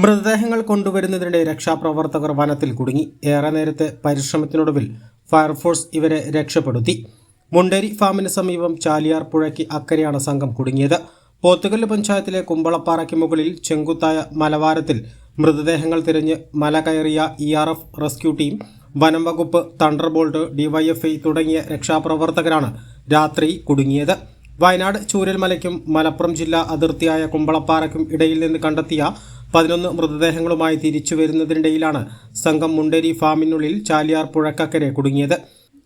മൃതദേഹങ്ങൾ കൊണ്ടുവരുന്നതിനിടെ രക്ഷാപ്രവർത്തകർ വനത്തിൽ കുടുങ്ങി. ഏറെ നേരത്തെ പരിശ്രമത്തിനൊടുവിൽ ഫയർഫോഴ്സ് ഇവരെ രക്ഷപ്പെടുത്തി. മുണ്ടേരി ഫാമിന് സമീപം ചാലിയാർ പുഴയ്ക്ക് അക്കരെയാണ് സംഘം കുടുങ്ങിയത്. പോത്തുകല്ല് പഞ്ചായത്തിലെ കുമ്പളപ്പാറയ്ക്ക് മുകളിൽ ചെങ്കുത്തായ മലവാരത്തിൽ മൃതദേഹങ്ങൾ തിരഞ്ഞ് മല കയറിയ E R F rescue team വനം വകുപ്പ് തണ്ടർബോൾട്ട് ഡിവൈഎഫ്ഐ തുടങ്ങിയ രക്ഷാപ്രവർത്തകരാണ് രാത്രി കുടുങ്ങിയത്. വയനാട് ചൂരൽമലയ്ക്കും മലപ്പുറം ജില്ലാ അതിർത്തിയായ കുമ്പളപ്പാറയ്ക്കും ഇടയിൽ നിന്ന് കണ്ടെത്തിയ പതിനൊന്ന് മൃതദേഹങ്ങളുമായി തിരിച്ചു വരുന്നതിനിടയിലാണ് സംഘം മുണ്ടേരി ഫാമിനുള്ളിൽ ചാലിയാർ പുഴക്കക്കരെ കുടുങ്ങിയത്.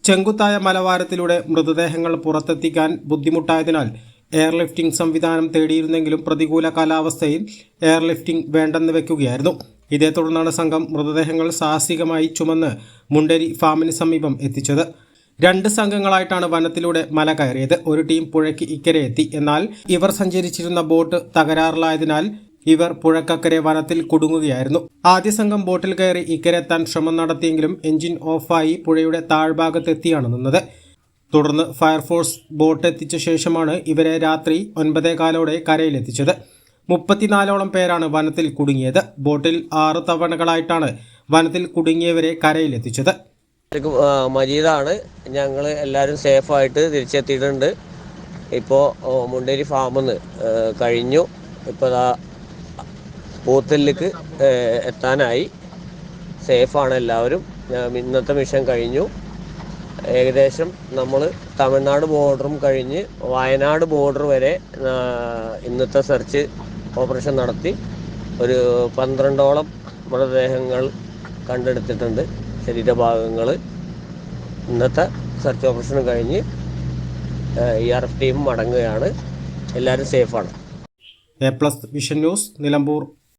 ചെങ്കുത്തായ മലവാരത്തിലൂടെ മൃതദേഹങ്ങൾ പുറത്തെത്തിക്കാൻ ബുദ്ധിമുട്ടായതിനാൽ എയർലിഫ്റ്റിംഗ് സംവിധാനം തേടിയിരുന്നെങ്കിലും പ്രതികൂല കാലാവസ്ഥയിൽ എയർലിഫ്റ്റിംഗ് വേണ്ടെന്ന് വെക്കുകയായിരുന്നു. ഇതേ തുടർന്നാണ് സംഘം മൃതദേഹങ്ങൾ സാഹസികമായി ചുമന്ന് മുണ്ടേരി ഫാമിന് സമീപം എത്തിച്ചത്. രണ്ട് സംഘങ്ങളായിട്ടാണ് വനത്തിലൂടെ മല കയറിയത്. ഒരു ടീം പുഴയ്ക്ക് ഇക്കരെ എത്തി. എന്നാൽ ഇവർ സഞ്ചരിച്ചിരുന്ന ബോട്ട് തകരാറിലായതിനാൽ ഇവർ പുഴക്കക്കരെ വനത്തിൽ കുടുങ്ങുകയായിരുന്നു. ആദ്യ സംഘം ബോട്ടിൽ കയറി ഇക്കരെത്താൻ ശ്രമം നടത്തിയെങ്കിലും എഞ്ചിൻ ഓഫായി പുഴയുടെ താഴ്ഭാഗത്തെത്തിയാണ് നിന്നത്. തുടർന്ന് ഫയർഫോഴ്സ് ബോട്ട് എത്തിച്ച ശേഷമാണ് ഇവരെ രാത്രി ഒൻപതേ കാലോടെ കരയിലെത്തിച്ചത്. മുപ്പത്തിനാലോളം പേരാണ് വനത്തിൽ കുടുങ്ങിയത്. ബോട്ടിൽ ആറ് തവണകളായിട്ടാണ് വനത്തിൽ കുടുങ്ങിയവരെ കരയിലെത്തിച്ചത്. മജീദാണ്. ഞങ്ങൾ എല്ലാവരും സേഫായിട്ട് തിരിച്ചെത്തിയിട്ടുണ്ട്. ഇപ്പോൾ മുണ്ടേരി ഫാമിൽ നിന്ന് കഴിഞ്ഞു. ഇപ്പോൾ പൂത്തല്ലിക്ക് എത്താനായി. സേഫാണ് എല്ലാവരും. ഇന്നത്തെ മിഷൻ കഴിഞ്ഞു. ഏകദേശം നമ്മൾ തമിഴ്നാട് ബോർഡറും കഴിഞ്ഞ് വയനാട് ബോർഡർ വരെ ഇന്നത്തെ സെർച്ച് ഓപ്പറേഷൻ നടത്തി. ഒരു പന്ത്രണ്ടോളം മൃതദേഹങ്ങൾ കണ്ടെടുത്തിട്ടുണ്ട് ശരീരഭാഗങ്ങൾ ഇന്നത്തെ സെർച്ച് ഓപ്പറേഷൻ കഴിഞ്ഞ് ഇ ആർ എഫ് ടീം മടങ്ങുകയാണ്. എല്ലാവരും സേഫാണ്. A plus vision news Nilambur.